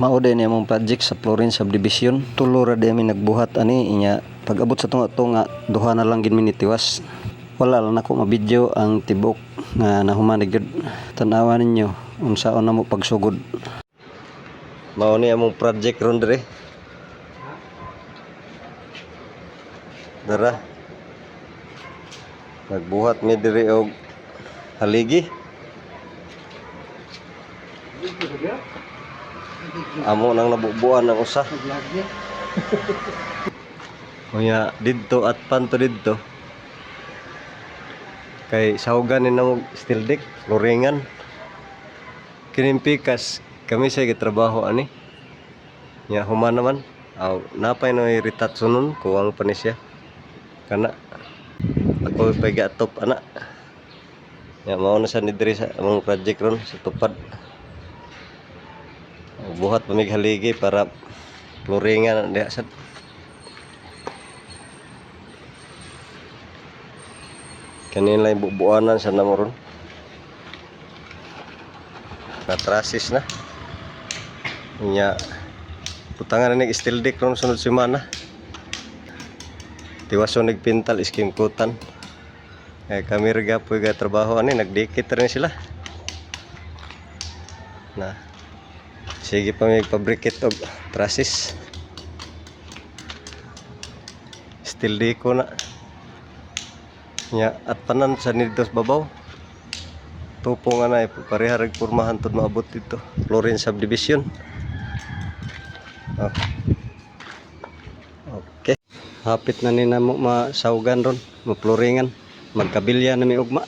Mao din among project sa Florence Subdivision. Tulo ra mi nagbuhat ani inya pag abot sa tunga tunga duha na lang gid mi nitiwas. Wala lang ako mabidyo ang tibok nga nahuman gyud. Tan-awa ninyo unsaon na mo pagsugod. Mao ni among project ron dire. Dara. Nagbuhat mi diri og haligi. Amo nang nabubuan ng usa. Kunya didto at panto didto. Kay sahugan ni namo steel deck, loringan. Kining pikas kami sa gitrabaho ani. Nya human naman. Aw napay no ritatso nun kuwang pa ni siya. Kana ako pa gatop ana. Ya mao na sa ni diri sa among project ron sa tupad. Buhat pamig haligi para floringan diha sa Kanin lang bubuanan sa namoron. Natrasis na. Nya putangan na steel deck ron sunod semana. Tiwaso nagpintal iskim kutan. Eh kami rega po ga trabaho ani nagdikit rin sila. Na sige pa may pabrikit og trasis. Steel deck ko na. Nya at panan sa nidos babaw. Tupo nga na pareha rag pormahan maabot dito. Florence Subdivision. Oh. Okay. Hapit na ni namo masaugan ron, maploringan, magkabilya na mi ugma.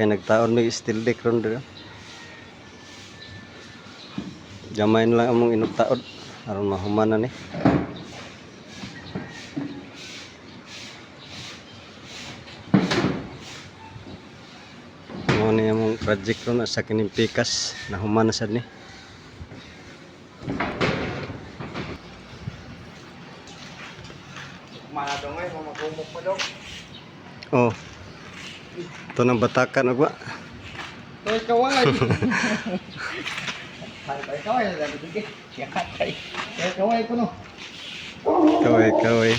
Kay nagtaon mi steel deck ron dira. Gamay na lang among inugtaod aron mahuman na ni. Mo ni among project ron sa kining pikas na human na sad ni. Manadong ay, mamagumok pa daw. Oh. Ito ng batakan ugma. Toy kaway. Kaway. Toy kaway ko no. Kaway, kaway.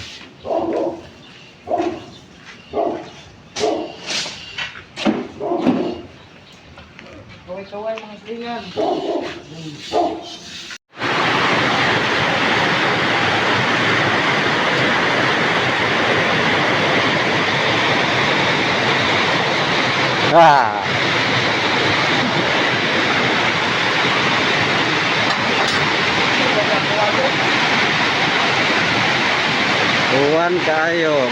Kaway kaway mga slingan. Ah. Uwan kayo.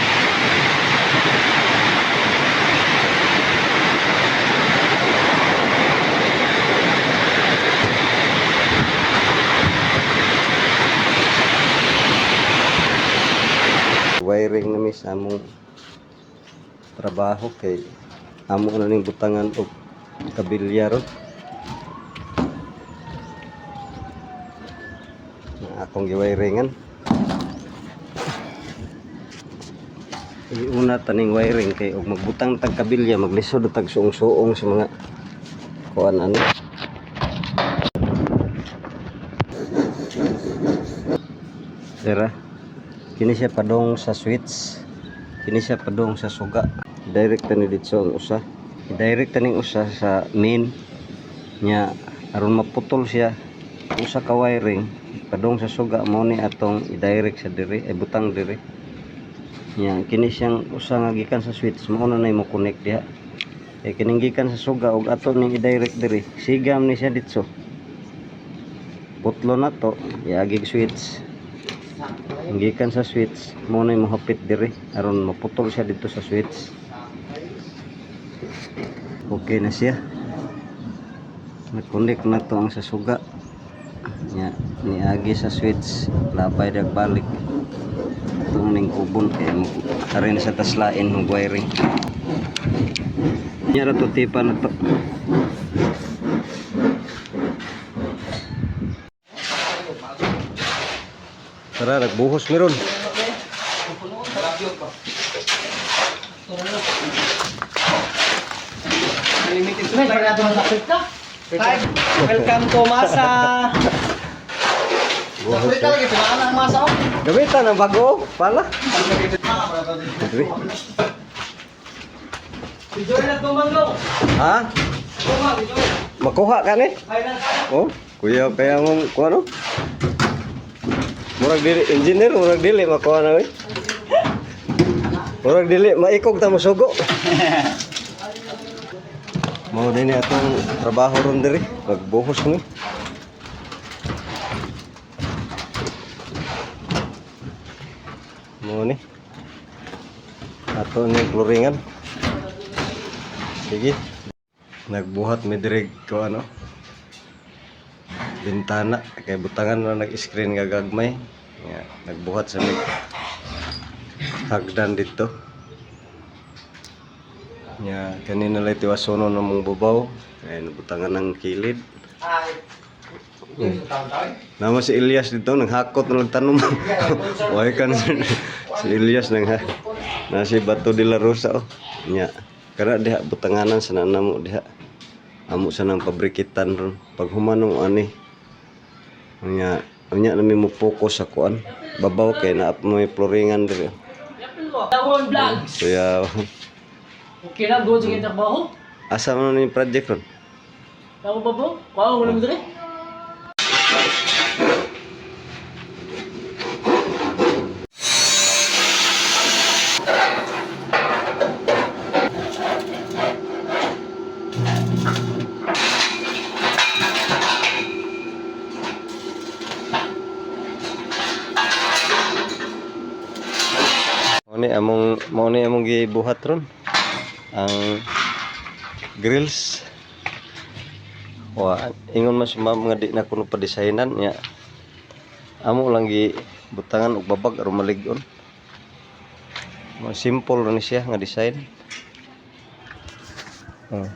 Wiring na mis among trabaho kay amo na ning butangan og kabilya. Na akong giwiringan. Iuna taning wiring kay og magbutang tag kabilya maglisod tag suong-suong sa mga kuan ano. Dira. Kini siya padong sa switch. Kini siya padong sa suga. Direct ni dito ang usa. Direct ning usa sa main nya aron maputol siya usa ka wiring padong sa suga mo ni atong i-direct sa diri ay butang diri. Nya kini siyang usa nga gikan sa switch mao na nay mo connect diha. Kay kining gikan sa suga ug ato ning i-direct diri. Sigam ni siya dito. Putlo na to, iagig switch. Gikan sa switch, mo na mahapit diri aron maputol siya dito sa switch. Okay na siya. Nag-connect na to ang sa suga. Nya niagi sa switch, labay dag Itong ning kubon kay mo arin sa taslain ng wiring. Nya ra to tipa na to. Tara, nagbuhos meron. Welcome to Masa. Na. lagi, tumaan ang masa ko. Gamitan ang bago, pala. Si Joy na tumanggaw. Ha? Tumang, si Joy. Makuha ka ni? Oh, kuya kaya mong kuha no? Murag dili engineer, murag dili makuha na eh. Murag dili maikog ta mosugo. Mao din atong trabaho ron diri, magbuhos ni. Mo ni. Ato ni floringan. Sige. Nagbuhat mi diri ko ano bintana kay butangan na nag-screen nga gagmay nga nagbuhat sa mig hagdan dito nya kanina lay tiwasono na mong bubaw kay nabutangan ng kilid. Hmm. Nama si Ilyas dito nanghakot na nagtanom Why kan si Ilyas nang na si Bato de la Rosa oh. Nya. Kara diha butanganan sa nanamo diha. Amo sa nang pabrikitan ron. Pag humanong ani. Nya nya nami mo focus sa kuan babaw kay na may floringan diri. Tawon vlog. so ya Okay na, go sa trabaho. asa man ni project ron? Tawon ba po? Kuha mo dito. Mo ni among mo ni among gibuhat ron. Ang grills. Wa ingon mas ma'am nga di na kuno pa designan nya. Amo lang gi butangan og babag aron malig-on. Mo simple ra ni siya nga design. Oh.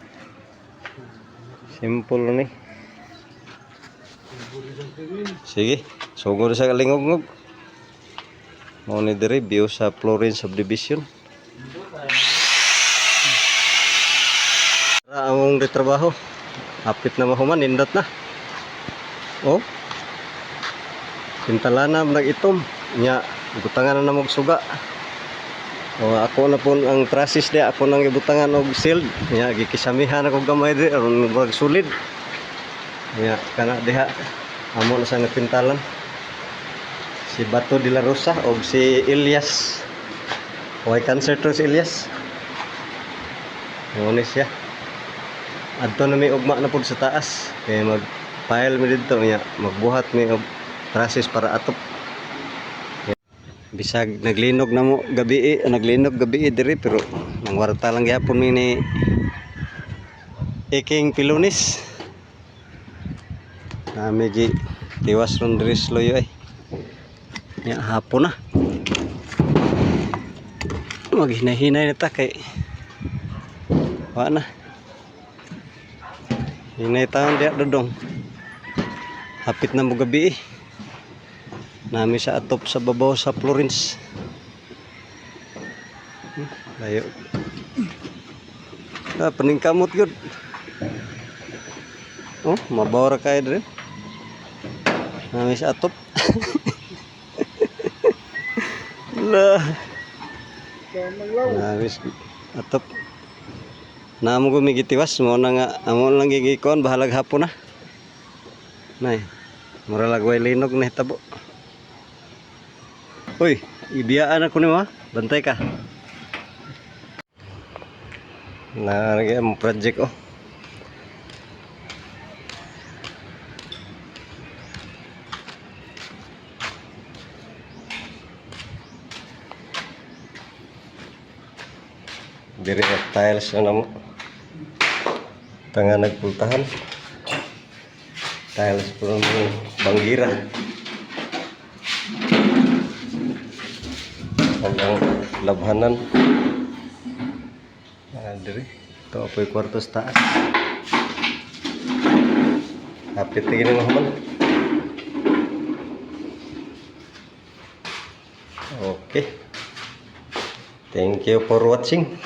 Simple ni. Sige, sugod sa kalingog-ngog. Mao ni diri view sa Florence subdivision. Ra among retrabaho. Hapit na mahuman nindot na. Oh. Pintalana nag-itom. Nya butangan na namog suga. O ako na po ang trasis di ako nang ibutangan og shield. Nya gikisamihan ako gamay di aron mag sulid. Nya kana diha amo na sa nagpintalan si Bato de la Rosa o si Elias. Why cancer to si Elias. Muna siya. Adto na may ugma na pud sa taas. Kaya mag file mi dito niya Magbuhat mi og traces para atop. Bisag naglinog na mo gabi eh, naglinog gabi eh, diri pero nang warta lang gyapon mi ni Iking Pilonis Nami gi tiwas ron diri sloyo ay Ya, hapon na. Maghinay-hinay na ta kay Wa na. Hinay taon diya dodong. Hapit na mo gabi eh. Nami sa atop sa babaw sa Florence. Hmm, Layo. Ah, paningkamot yun. Oh, mabawra kayo dre. Nami sa atop. Lah. Nabis atop. Namo ko migitiwas mo na nga amo lang gigikon bahalag hapon na. Nay. Mura lagway linog na hitabo. Uy, ibiyaan ako ni mo ha. Bantay ka. Naragay mo project oh. Diri tiles na namo. Tanga nagpultahan. Tiles ng banggira. Hanggang labhanan. Ah, diri. Ito po yung kwarto sa taas. Hapit tingin mo man. Okay. Thank you for watching.